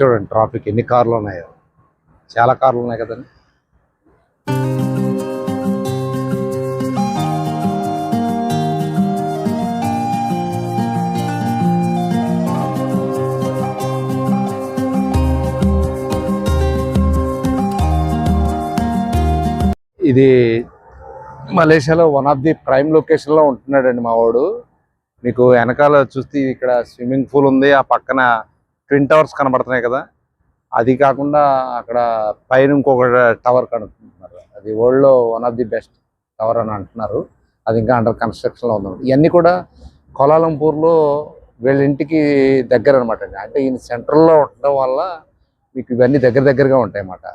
చూడండి ట్రాఫిక్ ఎన్ని కార్లు ఉన్నాయో. చాలా కార్లు ఉన్నాయి కదండి. ఇది మలేషియాలో వన్ ఆఫ్ ది ప్రైమ్ లొకేషన్లో ఉంటున్నాడండి మా వాడు. మీకు వెనకాల చూస్తే ఇక్కడ స్విమ్మింగ్ పూల్ ఉంది ఆ పక్కన ట్విన్ టవర్స్ కనబడుతున్నాయి కదా. అది కాకుండా అక్కడ పైన ఇంకొక టవర్ కనుక్కుంటున్నారు అది వరల్డ్లో one of the best tower అని అంటున్నారు. అది ఇంకా అండర్ కన్స్ట్రక్షన్లో ఉంది ఇవన్నీ కూడా కోలాలంపూర్లో వీళ్ళ ఇంటికి దగ్గర అనమాట అండి. అంటే ఈయన సెంట్రల్లో ఉండడం వల్ల మీకు ఇవన్నీ దగ్గర దగ్గరగా ఉంటాయి అన్నమాట.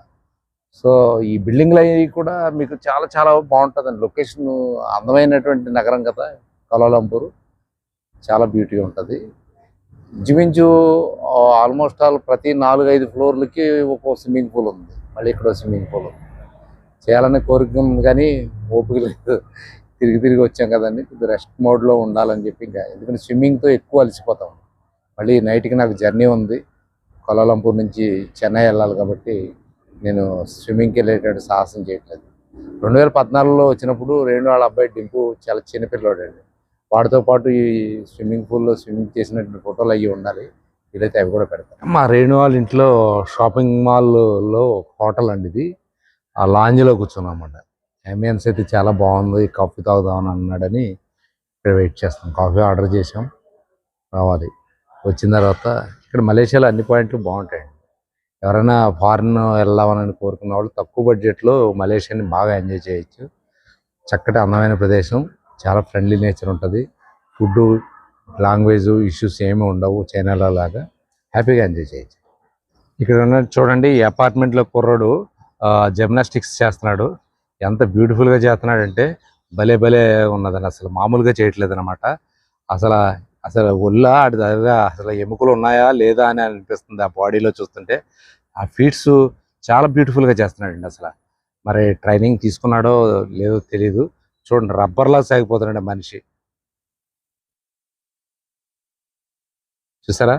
సో ఈ బిల్డింగ్లు అవి కూడా మీకు చాలా చాలా బాగుంటుందండి. లొకేషన్ అందమైనటువంటి నగరం కదా కోలాలంపూర్. చాలా బ్యూటీగా ఉంటుంది. ఇంచుమించు ఆల్మోస్ట్ ఆల్ ప్రతి నాలుగు ఐదు ఫ్లోర్లకి ఒక స్విమ్మింగ్ పూల్ ఉంది. మళ్ళీ ఇక్కడ స్విమ్మింగ్ పూల్ ఉంది. చేయాలనే కోరిక ఉంది కానీ ఓపిక లేదు. తిరిగి తిరిగి వచ్చాం కదండి. కొద్దిగా రెస్ట్ మోడ్లో ఉండాలని చెప్పి ఇంకా ఎందుకంటే స్విమ్మింగ్తో ఎక్కువ అలసిపోతాం. మళ్ళీ నైట్కి నాకు జర్నీ ఉంది. కొలాలంపూర్ నుంచి చెన్నై వెళ్ళాలి కాబట్టి నేను స్విమ్మింగ్కి వెళ్ళేటట్టు సాహసం చేయట్లేదు. రెండు వేల పద్నాలుగులో వచ్చినప్పుడు రేణు వాళ్ళ అబ్బాయి డింపు చాలా చిన్నపిల్లవాడండి వాటితో పాటు ఈ స్విమ్మింగ్ పూల్లో స్విమ్మింగ్ చేసినటువంటి ఫోటోలు అవి ఉండాలి. వీలైతే అవి కూడా పెడతాను మా రేణు వాళ్ళ ఇంట్లో షాపింగ్ మాల్లో హోటల్ అండి ఇది. ఆ లాంజ్లో కూర్చున్నాం అన్నమాట అంబియన్స్ అయితే చాలా బాగుంది. కాఫీ తాగుదామని అన్నాడని ఇక్కడ వెయిట్ చేస్తాం. కాఫీ ఆర్డర్ చేసాం రావాలి. వచ్చిన తర్వాత ఇక్కడ మలేషియాలో అన్ని పాయింట్లు బాగుంటాయండి. ఎవరైనా ఫారిన్ వెళ్దామని కోరుకున్న వాళ్ళు తక్కువ బడ్జెట్లో మలేషియాని బాగా ఎంజాయ్ చేయొచ్చు. చక్కటి అందమైన ప్రదేశం. చాలా ఫ్రెండ్లీ నేచర్ ఉంటుంది. ఫుడ్ లాంగ్వేజ్ ఇష్యూస్ ఏమీ ఉండవు చైనాలో లాగా. హ్యాపీగా ఎంజాయ్ చేయొచ్చు. ఇక్కడ ఉన్న చూడండి ఈ అపార్ట్మెంట్లో కుర్రాడు జిమ్నాస్టిక్స్ చేస్తున్నాడు. ఎంత బ్యూటిఫుల్గా చేస్తున్నాడంటే భలే భలే ఉన్నదని అసలు మామూలుగా చేయట్లేదు అనమాట అసలు అసలు ఒళ్ళ అటు దగ్గర అసలు ఎముకలు ఉన్నాయా లేదా అని అనిపిస్తుంది ఆ బాడీలో చూస్తుంటే. ఆ ఫీట్స్ చాలా బ్యూటిఫుల్గా చేస్తున్నాడండి అసలు. మరి ట్రైనింగ్ తీసుకున్నాడో లేదో తెలియదు చూడండి రబ్బర్లా సాగిపోతున్నాడు మనిషి. చూసారా?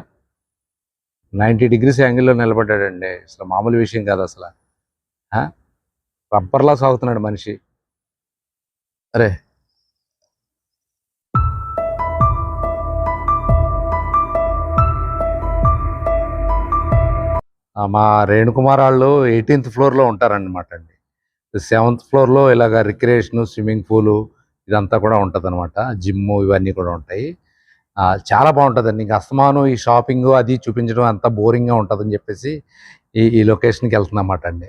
నైంటీ డిగ్రీస్ యాంగిల్లో నిలబడ్డాడండి. అసలు మామూలు విషయం కాదు అసలు. రబ్బర్లా సాగుతున్నాడు మనిషి. అరే. మా రేణుకుమార్ వాళ్ళు ఎయిటీన్త్ ఫ్లోర్లో ఉంటారన్నమాట అండి. సెవెంత్ ఫ్లోర్లో ఇలాగ రిక్రియేషన్ స్విమ్మింగ్ పూలు ఇదంతా కూడా ఉంటుంది అనమాట జిమ్ ఇవన్నీ కూడా ఉంటాయి. చాలా చాలా బాగుంటుందండి. ఇంకా అస్తమానం ఈ షాపింగ్ అది చూపించడం అంత బోరింగ్గా ఉంటుందని చెప్పేసి ఈ ఈ లొకేషన్కి వెళ్తున్నమాట అండి.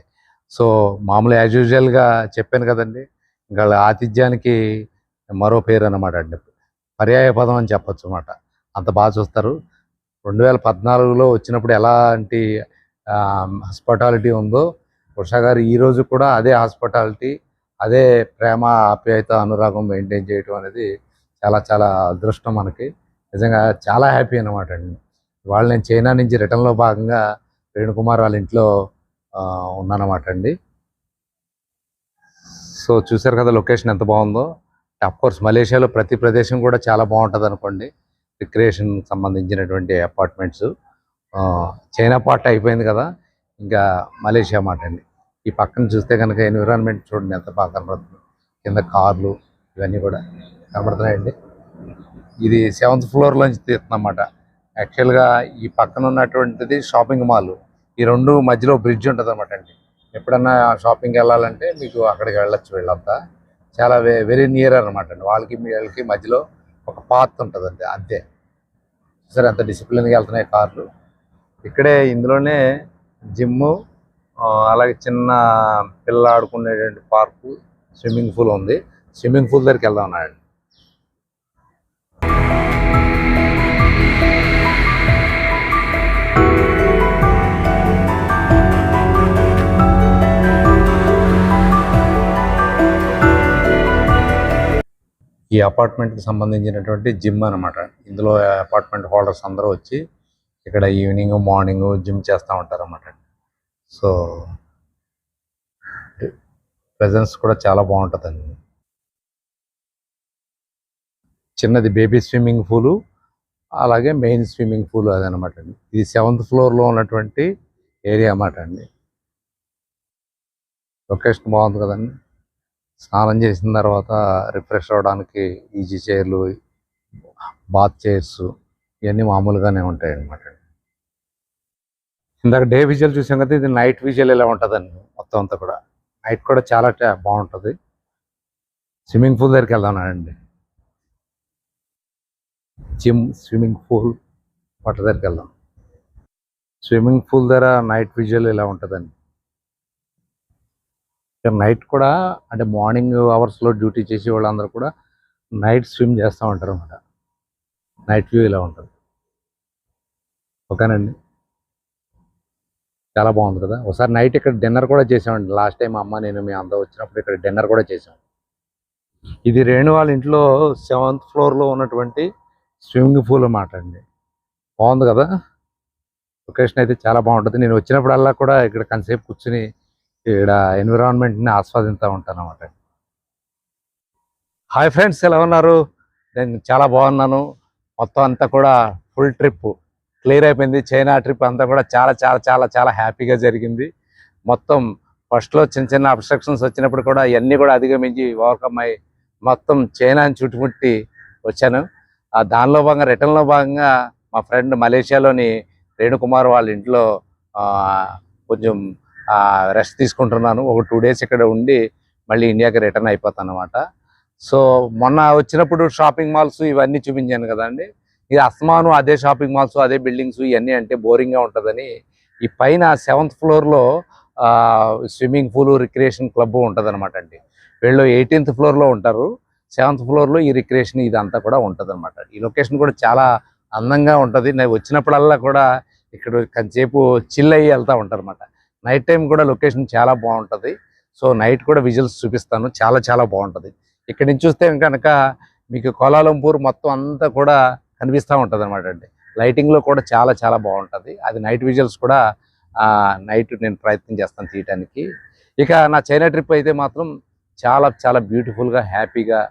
సో మామూలు యాజ్ యూజువల్గా చెప్పాను కదండి ఇంకా ఆతిథ్యానికి మరో పేరు అనమాట అండి. పర్యాయ పదం అని చెప్పొచ్చు అనమాట అంత బాగా చూస్తారు. రెండు వేల పద్నాలుగులో వచ్చినప్పుడు ఎలాంటి హాస్పిటాలిటీ ఉందో ఉషా గారు ఈరోజు కూడా అదే హాస్పిటాలిటీ అదే ప్రేమ ఆప్యాయత అనురాగం మెయింటైన్ చేయటం అనేది చాలా చాలా అదృష్టం మనకి. నిజంగా చాలా హ్యాపీ అనమాట అండి. వాళ్ళు నేను చైనా నుంచి రిటర్న్లో భాగంగా వేణుకుమార్ వాళ్ళ ఇంట్లో ఉన్నానమాట అండి. సో చూసారు కదా లొకేషన్ ఎంత బాగుందో. అఫ్ కోర్స్ మలేషియాలో ప్రతి ప్రదేశం కూడా చాలా బాగుంటుంది అనుకోండి. రిక్రియేషన్ సంబంధించినటువంటి అపార్ట్మెంట్స్ చైనా పార్ట్ అయిపోయింది కదా. ఇంకా మలేషియా మాట అండి. ఈ పక్కన చూస్తే కనుక ఎన్విరాన్మెంట్ చూడండి ఎంత బాగా కనబడుతుంది కింద కార్లు ఇవన్నీ కూడా కనబడుతున్నాయండి ఇది సెవెంత్ ఫ్లోర్లోంచి తీస్తున్నమాట యాక్చువల్గా ఈ పక్కన ఉన్నటువంటిది షాపింగ్ మాల్. ఈ రెండు మధ్యలో బ్రిడ్జ్ ఉంటుంది అనమాట అండి. ఎప్పుడన్నా షాపింగ్ వెళ్ళాలంటే మీకు అక్కడికి వెళ్ళొచ్చు వీళ్ళంతా. చాలా వెరీ నియర్ అనమాట అండి. వాళ్ళకి మీ వీళ్ళకి మధ్యలో ఒక పాత్ ఉంటుంది అంతే. అంతే సరే అంత డిసిప్లిన్గా వెళ్తున్నాయి కార్లు. ఇక్కడే ఇందులోనే జిమ్ అలాగే చిన్న పిల్ల ఆడుకునేటువంటి పార్కు స్విమ్మింగ్ పూల్ ఉంది. స్విమ్మింగ్ పూల్ దగ్గరికి వెళ్దాం అన్నాడు ఈ అపార్ట్మెంట్కి సంబంధించినటువంటి జిమ్ అన్నమాట. ఇందులో అపార్ట్మెంట్ హోల్డర్స్ అందరూ వచ్చి ఇక్కడ ఈవినింగ్ మార్నింగ్ జిమ్ చేస్తూ ఉంటారు అన్నమాట సో ప్రజెన్స్ కూడా చాలా బాగుంటుందండి. చిన్నది బేబీ స్విమ్మింగ్ పూలు అలాగే మెయిన్ స్విమ్మింగ్ పూల్ అదనమాట అండి. ఇది సెవెంత్ ఫ్లోర్లో ఉన్నటువంటి ఏరియా అన్నమాట అండి. లొకేషన్ బాగుంది కదండి. స్నానం చేసిన తర్వాత రిఫ్రెష్ అవ్వడానికి ఈజీ చైర్లు బాత్ చైర్స్ ఇవన్నీ మామూలుగానే ఉంటాయి అన్నమాట ఇందాక డే విజువల్ చూసాం కదా ఇది నైట్ విజువల్ ఇలా ఉంటుందండి మొత్తం అంతా కూడా. నైట్ కూడా చాలా బాగుంటుంది. స్విమ్మింగ్ పూల్ దగ్గరికి వెళ్దాం జిమ్ స్విమ్మింగ్ పూల్ వాటర్ దగ్గరికి వెళ్దాం. స్విమ్మింగ్ పూల్ దగ్గర నైట్ విజువల్ ఇలా ఉంటుందండి నైట్ కూడా అంటే మార్నింగ్ అవర్స్లో డ్యూటీ చేసే వాళ్ళందరూ కూడా నైట్ స్విమ్ చేస్తూ ఉంటారు అనమాట నైట్ వ్యూ ఇలా ఉంటుంది. ఓకేనండి. చాలా బాగుంది కదా. ఒకసారి నైట్ ఇక్కడ డిన్నర్ కూడా చేసామండి లాస్ట్ టైం అమ్మ నేను మీ అందరూ వచ్చినప్పుడు ఇక్కడ డిన్నర్ కూడా చేసాం ఇది రేణు వాళ్ళ ఇంట్లో సెవెంత్ ఫ్లోర్లో ఉన్నటువంటి స్విమ్మింగ్ పూల్ అన్నమాట అండి. బాగుంది కదా. లొకేషన్ అయితే చాలా బాగుంటుంది. నేను వచ్చినప్పుడల్లా కూడా ఇక్కడ కొంతసేపు కూర్చుని ఇక్కడ ఎన్విరాన్మెంట్ని ఆస్వాదిస్తూ ఉంటాను అనమాట హాయ్ ఫ్రెండ్స్ ఎలా ఉన్నారు? నేను చాలా బాగున్నాను. మొత్తం అంతా కూడా ఫుల్ ట్రిప్ క్లియర్ అయిపోయింది. చైనా ట్రిప్ అంతా కూడా చాలా చాలా చాలా చాలా హ్యాపీగా జరిగింది. మొత్తం ఫస్ట్లో చిన్న చిన్న అబ్స్ట్రక్షన్స్ వచ్చినప్పుడు కూడా ఇవన్నీ కూడా అధిగమించి ఓవర్కమ్ అయ్యి మొత్తం చైనాని చుట్టుముట్టి వచ్చాను. ఆ దానిలో భాగంగా రిటర్న్లో భాగంగా మా ఫ్రెండ్ మలేషియాలోని రేణుకుమార్ వాళ్ళ ఇంట్లో కొంచెం రెస్ట్ తీసుకుంటున్నాను. ఒక టూ డేస్ ఇక్కడ ఉండి మళ్ళీ ఇండియాకి రిటర్న్ అయిపోతాను అనమాట సో మొన్న వచ్చినప్పుడు షాపింగ్ మాల్స్ ఇవన్నీ చూపించాను కదండి. ఇది అస్మాను అదే షాపింగ్ మాల్స్ అదే బిల్డింగ్స్ ఇవన్నీ అంటే బోరింగ్గా ఉంటుందని ఈ పైన సెవెంత్ ఫ్లోర్లో స్విమ్మింగ్ పూల్ రిక్రియేషన్ క్లబ్ ఉంటుంది అనమాట అండి. వీళ్ళు ఎయిటీన్త్ ఫ్లోర్లో ఉంటారు. సెవెంత్ ఫ్లోర్లో ఈ రిక్రియేషన్ ఇదంతా కూడా ఉంటుంది అనమాట ఈ లొకేషన్ కూడా చాలా అందంగా ఉంటుంది. నేను వచ్చినప్పుడల్లా కూడా ఇక్కడ కొంతసేపు చిల్ అయ్యి వెళ్తూ ఉంటారు నైట్ టైం కూడా లొకేషన్ చాలా బాగుంటుంది. సో నైట్ కూడా విజువల్స్ చూపిస్తాను. చాలా చాలా బాగుంటుంది. ఇక్కడ నుంచి చూస్తే కనుక మీకు కోలాలంపూర్ మొత్తం అంతా కూడా కనిపిస్తూ ఉంటుంది అనమాట అండి లైటింగ్లో కూడా చాలా చాలా బాగుంటుంది. అది నైట్ విజువల్స్ కూడా నైట్ నేను ప్రయత్నం చేస్తాను తీయటానికి. ఇక నా చైనా ట్రిప్ అయితే మాత్రం చాలా చాలా బ్యూటిఫుల్గా హ్యాపీగా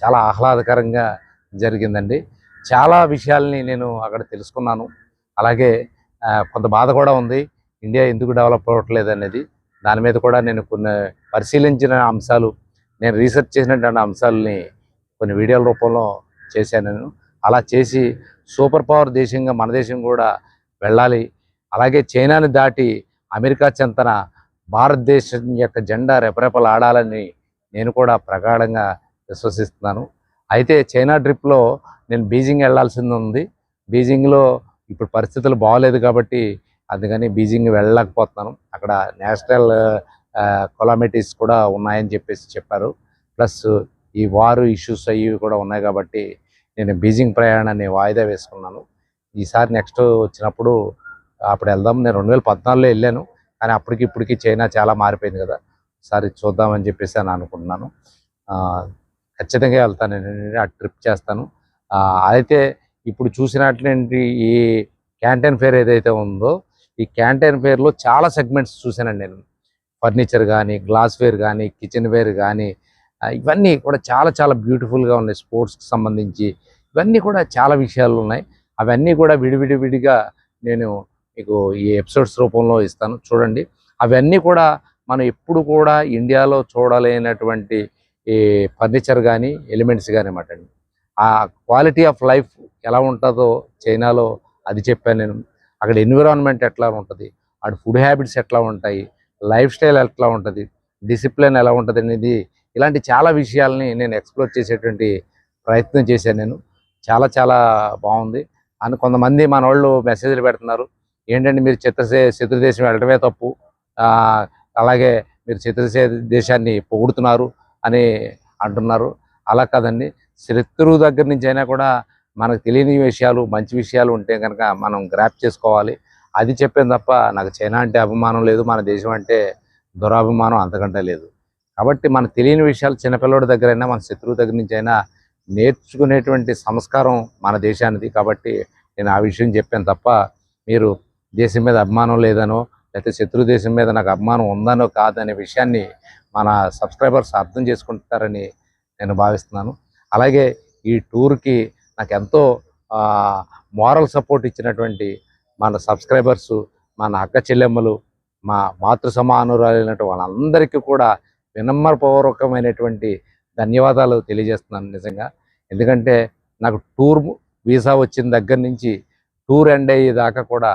చాలా ఆహ్లాదకరంగా జరిగిందండి. చాలా విషయాల్ని నేను అక్కడ తెలుసుకున్నాను. అలాగే కొంత బాధ కూడా ఉంది. ఇండియా ఎందుకు డెవలప్ అవ్వట్లేదు అనేది దాని మీద కూడా నేను కొన్ని పరిశీలించిన అంశాలు నేను రీసెర్చ్ చేసినటువంటి అంశాలని కొన్ని వీడియోల రూపంలో చేశాను నేను. అలా చేసి సూపర్ పవర్ దేశంగా మన దేశం కూడా వెళ్ళాలి. అలాగే చైనాని దాటి అమెరికా చెంతన భారతదేశం యొక్క జెండా రెపరెపలాడాలని నేను కూడా ప్రగాఢంగా విశ్వసిస్తున్నాను. అయితే చైనా ట్రిప్లో నేను బీజింగ్ వెళ్ళాల్సింది ఉంది. బీజింగ్లో ఇప్పుడు పరిస్థితులు బాగలేదు కాబట్టి అందుకని బీజింగ్ వెళ్ళలేకపోతున్నాను. అక్కడ నేషనల్ కొలామిటీస్ కూడా ఉన్నాయని చెప్పేసి చెప్పారు. ప్లస్ ఈ వారు ఇష్యూస్ అవి కూడా ఉన్నాయి కాబట్టి నేను బీజింగ్ ప్రయాణాన్ని వాయిదా వేసుకున్నాను. ఈసారి నెక్స్ట్ వచ్చినప్పుడు అప్పుడు వెళ్దాం. నేను రెండు వేల పద్నాలుగులో వెళ్ళాను. కానీ అప్పటికి ఇప్పటికి చైనా చాలా మారిపోయింది కదా. ఒకసారి చూద్దామని చెప్పేసి అని అనుకుంటున్నాను. ఖచ్చితంగా వెళ్తాను. నేను ఆ ట్రిప్ చేస్తాను. అయితే ఇప్పుడు చూసినట్లేంటి ఈ క్యాంటీన్ ఫేర్ ఏదైతే ఉందో ఈ క్యాంటీన్ ఫేర్లో చాలా సెగ్మెంట్స్ చూశానండి నేను. ఫర్నిచర్ కానీ గ్లాస్ వేర్ కానీ కిచెన్ వేర్ కానీ ఇవన్నీ కూడా చాలా చాలా బ్యూటిఫుల్గా ఉన్నాయి స్పోర్ట్స్కి సంబంధించి. ఇవన్నీ కూడా చాలా విషయాలు ఉన్నాయి. అవన్నీ కూడా విడివిడివిడిగా నేను మీకు ఈ ఎపిసోడ్స్ రూపంలో ఇస్తాను. చూడండి. అవన్నీ కూడా మనం ఎప్పుడు కూడా ఇండియాలో చూడలేనటువంటి ఈ ఫర్నిచర్ కానీ ఎలిమెంట్స్ కానీ అన్నమాట అండి. ఆ క్వాలిటీ ఆఫ్ లైఫ్ ఎలా ఉంటుందో చైనాలో అది చెప్పాను నేను. అక్కడ ఎన్విరాన్మెంట్ ఎట్లా ఉంటుంది? అక్కడ ఫుడ్ హ్యాబిట్స్ ఎట్లా ఉంటాయి? లైఫ్ స్టైల్ ఎట్లా ఉంటుంది? డిసిప్లిన్ ఎలా ఉంటుంది అనేది ఇలాంటి చాలా విషయాల్ని నేను ఎక్స్ప్లోర్ చేసేటువంటి ప్రయత్నం చేశాను నేను. చాలా చాలా బాగుంది. అని కొంతమంది మన వాళ్ళు మెసేజ్లు పెడుతున్నారు. ఏంటంటే మీరు చిత్రసే శత్రు దేశం వెళ్ళడమే తప్పు. అలాగే మీరు చిత్రసే దేశాన్ని పొగుడుతున్నారు అని అంటున్నారు. అలా కాదండి. శత్రువు దగ్గర నుంచి అయినా కూడా మనకు తెలియని విషయాలు మంచి విషయాలు ఉంటే కనుక మనం గ్రాప్ చేసుకోవాలి. అది చెప్పాను తప్ప నాకు చైనా అంటే అభిమానం లేదు. మన దేశం అంటే దురాభిమానం అంతకంటే లేదు. కాబట్టి మనకు తెలియని విషయాలు చిన్నపిల్లడి దగ్గర అయినా మన శత్రువు దగ్గర నుంచి అయినా నేర్చుకునేటువంటి సంస్కారం మన దేశానిది. కాబట్టి నేను ఆ విషయం చెప్పాను తప్ప మీరు దేశం మీద అభిమానం లేదనో లేకపోతే శత్రు దేశం మీద నాకు అభిమానం ఉందనో కాదనే విషయాన్ని మన సబ్స్క్రైబర్స్ అర్థం చేసుకుంటారని నేను భావిస్తున్నాను. అలాగే ఈ టూర్కి నాకు ఎంతో మారల్ సపోర్ట్ ఇచ్చినటువంటి మన సబ్స్క్రైబర్స్ మన అక్క చెల్లెమ్మలు మా మాతృ సమానురాలైనటువంటి వాళ్ళందరికీ కూడా వినమ్రపూర్వకమైనటువంటి ధన్యవాదాలు తెలియజేస్తున్నాను నిజంగా. ఎందుకంటే నాకు టూర్ వీసా వచ్చిన దగ్గర నుంచి టూర్ ఎండ్ అయ్యేదాకా కూడా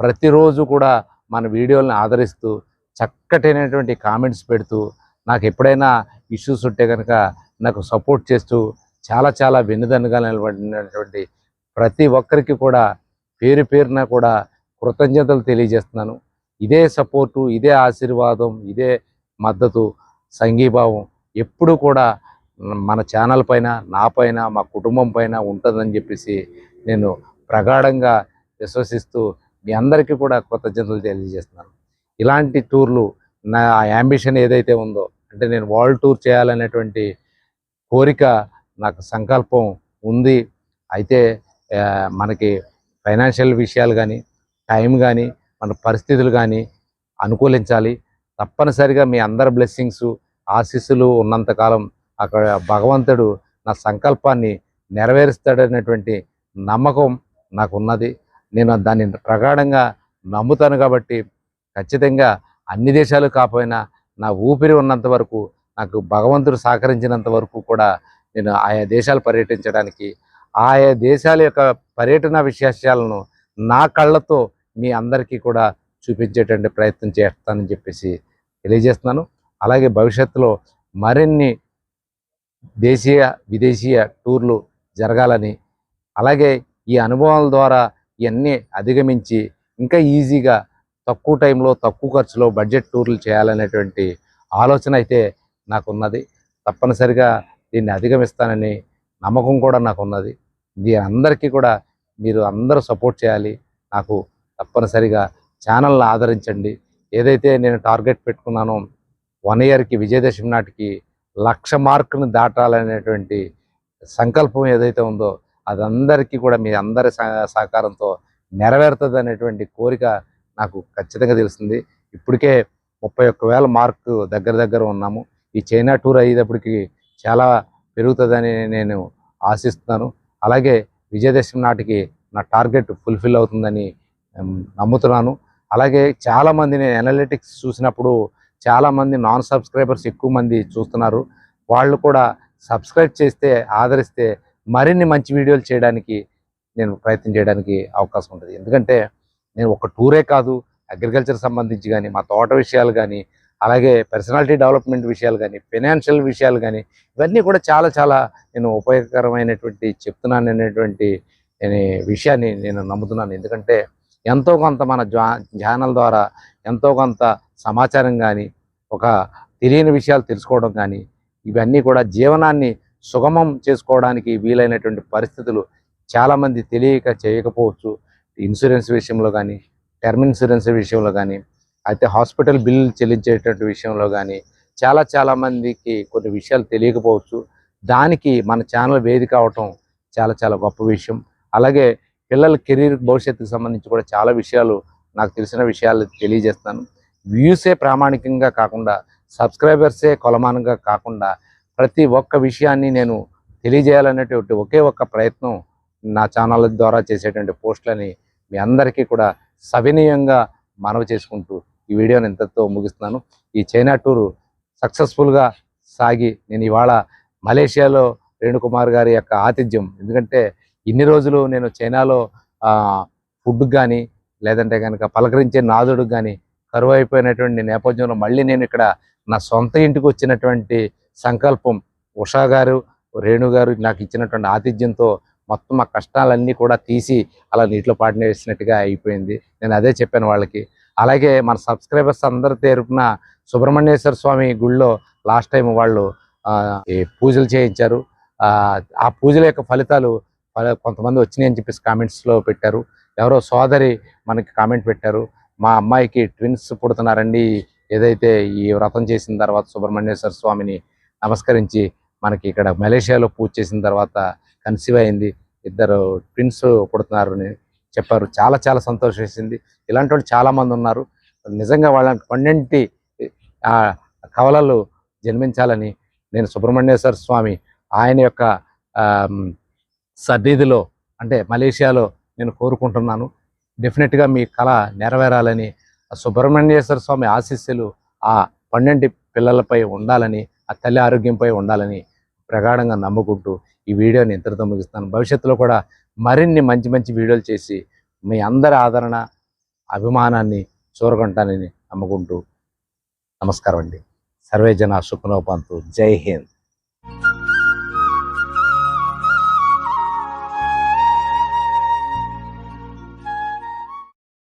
ప్రతిరోజు కూడా మన వీడియోలను ఆదరిస్తూ చక్కటైనటువంటి కామెంట్స్ పెడుతూ నాకు ఎప్పుడైనా ఇష్యూస్ ఉంటే కనుక నాకు సపోర్ట్ చేస్తూ చాలా చాలా వెన్నుదన్నుగా నిలబడినటువంటి ప్రతి ఒక్కరికి కూడా పేరు పేరున కూడా కృతజ్ఞతలు తెలియజేస్తున్నాను. ఇదే సపోర్టు ఇదే ఆశీర్వాదం ఇదే మద్దతు సంఘీభావం ఎప్పుడు కూడా మన ఛానల్ పైన నా పైన మా కుటుంబం పైన ఉంటుందని చెప్పేసి నేను ప్రగాఢంగా విశ్వసిస్తూ మీ అందరికీ కూడా కృతజ్ఞతలు తెలియజేస్తున్నాను. ఇలాంటి టూర్లు నా యాంబిషన్ ఏదైతే ఉందో అంటే నేను వరల్డ్ టూర్ చేయాలనేటువంటి కోరిక నాకు సంకల్పం ఉంది. అయితే మనకి ఫైనాన్షియల్ విషయాలు కానీ టైం కానీ మన పరిస్థితులు కానీ అనుకూలించాలి. తప్పనిసరిగా మీ అందరి బ్లెస్సింగ్స్ ఆశీస్సులు ఉన్నంతకాలం అక్కడ భగవంతుడు నా సంకల్పాన్ని నెరవేరుస్తాడనేటువంటి నమ్మకం నాకు ఉన్నది నేను దాన్ని ప్రగాఢంగా నమ్ముతాను కాబట్టి ఖచ్చితంగా అన్ని దేశాలు కాకపోయినా నా ఊపిరి ఉన్నంత వరకు నాకు భగవంతుడు సహకరించినంత వరకు కూడా నేను ఆయా దేశాలు పర్యటించడానికి ఆయా దేశాల యొక్క పర్యటన విశేషాలను నా కళ్ళతో మీ అందరికీ కూడా చూపించేటువంటి ప్రయత్నం చేస్తానని చెప్పేసి తెలియజేస్తున్నాను. అలాగే భవిష్యత్తులో మరిన్ని దేశీయ విదేశీయ టూర్లు జరగాలని అలాగే ఈ అనుభవాల ద్వారా ఇవన్నీ అధిగమించి ఇంకా ఈజీగా తక్కువ టైంలో తక్కువ ఖర్చులో బడ్జెట్ టూర్లు చేయాలనేటువంటి ఆలోచన అయితే నాకున్నది. తప్పనిసరిగా దీన్ని అధిగమిస్తానని నమ్మకం కూడా నాకు ఉన్నది దీని అందరికీ కూడా మీరు అందరూ సపోర్ట్ చేయాలి. నాకు తప్పనిసరిగా ఛానల్ని ఆదరించండి. ఏదైతే నేను టార్గెట్ పెట్టుకున్నానో వన్ ఇయర్కి విజయదశమి నాటికి లక్ష మార్కును దాటాలనేటువంటి సంకల్పం ఏదైతే ఉందో అదందరికీ కూడా మీ అందరి సహ- సహకారంతో నెరవేరుతుంది అనేటువంటి కోరిక నాకు ఖచ్చితంగా తెలుస్తుంది. ఇప్పటికే ముప్పై ఒక్క వేల మార్కు దగ్గర దగ్గర ఉన్నాము. ఈ చైనా టూర్ అయ్యేటప్పటికి చాలా పెరుగుతుందని నేను ఆశిస్తున్నాను. అలాగే విజయదశమి నాటికి నా టార్గెట్ ఫుల్ఫిల్ అవుతుందని నమ్ముతున్నాను. అలాగే చాలామంది నేను అనలిటిక్స్ చూసినప్పుడు చాలామంది నాన్ సబ్స్క్రైబర్స్ ఎక్కువ మంది చూస్తున్నారు. వాళ్ళు కూడా సబ్స్క్రైబ్ చేస్తే ఆదరిస్తే మరిన్ని మంచి వీడియోలు చేయడానికి నేను ప్రయత్నం చేయడానికి అవకాశం ఉంటుంది. ఎందుకంటే నేను ఒక టూరే కాదు అగ్రికల్చర్ సంబంధించి కానీ మా తోట విషయాలు కానీ అలాగే పర్సనాలిటీ డెవలప్మెంట్ విషయాలు కానీ ఫైనాన్షియల్ విషయాలు కానీ ఇవన్నీ కూడా చాలా చాలా నేను ఉపయోగకరమైనటువంటి చెప్తున్నాను అనేటువంటి విషయాన్ని నేను నమ్ముతున్నాను. ఎందుకంటే ఎంతో కొంత మన జా ఛానల్ ద్వారా ఎంతో కొంత సమాచారం కానీ ఒక తెలియని విషయాలు తెలుసుకోవడం కానీ ఇవన్నీ కూడా జీవనాన్ని సుగమం చేసుకోవడానికి వీలైనటువంటి పరిస్థితులు చాలామంది తెలియక చేయకపోవచ్చు. ఇన్సూరెన్స్ విషయంలో కానీ టర్మ్ ఇన్సూరెన్స్ విషయంలో కానీ అయితే హాస్పిటల్ బిల్లు చెల్లించేటటువంటి విషయంలో కానీ చాలా చాలామందికి కొన్ని విషయాలు తెలియకపోవచ్చు. దానికి మన ఛానల్ వేదిక అవటం చాలా చాలా గొప్ప విషయం. అలాగే పిల్లల కెరీర్ భవిష్యత్తుకు సంబంధించి కూడా చాలా విషయాలు నాకు తెలిసిన విషయాలు తెలియజేస్తాను. వ్యూసే ప్రామాణికంగా కాకుండా సబ్స్క్రైబర్సే కొలమానంగా కాకుండా ప్రతి ఒక్క విషయాన్ని నేను తెలియజేయాలనేటువంటి ఒకే ఒక్క ప్రయత్నం నా ఛానల్ ద్వారా చేసేటువంటి పోస్టులని మీ అందరికీ కూడా సవినీయంగా మనవి చేసుకుంటూ ఈ వీడియోని ఇంతతో ముగిస్తున్నాను. ఈ చైనా టూరు సక్సెస్ఫుల్గా సాగి నేను ఇవాళ మలేషియాలో రేణుకుమార్ గారి యొక్క ఆతిథ్యం. ఎందుకంటే ఇన్ని రోజులు నేను చైనాలో ఫుడ్కి కానీ లేదంటే కనుక పలకరించే నాదుడికి కానీ కరువు అయిపోయినటువంటి నేపథ్యంలో మళ్ళీ నేను ఇక్కడ నా సొంత ఇంటికి వచ్చినటువంటి సంకల్పం ఉషా గారు రేణు గారు నాకు ఇచ్చినటువంటి ఆతిథ్యంతో మొత్తం ఆ కష్టాలన్నీ కూడా తీసి అలా నీటిలో పాటిన వేసినట్టుగా అయిపోయింది. నేను అదే చెప్పాను వాళ్ళకి. అలాగే మన సబ్స్క్రైబర్స్ అందరి తరపున సుబ్రహ్మణ్యేశ్వర స్వామి గుళ్ళో లాస్ట్ టైం వాళ్ళు పూజలు చేయించారు. ఆ, పూజల యొక్క ఫలితాలు కొంతమంది వచ్చినాయి అని చెప్పేసి కామెంట్స్లో పెట్టారు. ఎవరో సోదరి మనకి కామెంట్ పెట్టారు. మా అమ్మాయికి ట్విన్స్ పుడుతున్నారండి. ఏదైతే ఈ వ్రతం చేసిన తర్వాత సుబ్రహ్మణ్యేశ్వర స్వామిని నమస్కరించి మనకి ఇక్కడ మలేషియాలో పూజ చేసిన తర్వాత కన్సీవ్ అయింది. ఇద్దరు ట్విన్స్ పుడుతున్నారు అని చెప్పారు. చాలా చాలా సంతోషం వేసింది. ఇలాంటి వాళ్ళు చాలామంది ఉన్నారు. నిజంగా వాళ్ళ పన్నెంటి ఆ కవలలు జన్మించాలని నేను సుబ్రహ్మణ్యేశ్వర స్వామి ఆయన యొక్క సన్నిధిలో అంటే మలేషియాలో నేను కోరుకుంటున్నాను. డెఫినెట్గా మీ కళ నెరవేరాలని సుబ్రహ్మణ్యేశ్వర స్వామి ఆశీస్సులు ఆ పన్నెండు పిల్లలపై ఉండాలని ఆ తల్లి ఆరోగ్యంపై ఉండాలని ప్రగాఢంగా నమ్ముకుంటూ ఈ వీడియోని ఇంతటితో ముగిస్తాను భవిష్యత్తులో కూడా మరిన్ని మంచి మంచి వీడియోలు చేసి మీ అందరి ఆదరణ అభిమానాన్ని చూరగొంటానని నమ్ముకుంటూ నమస్కారం అండి. సర్వేజన సుఖనోపంతు. జై హింద్.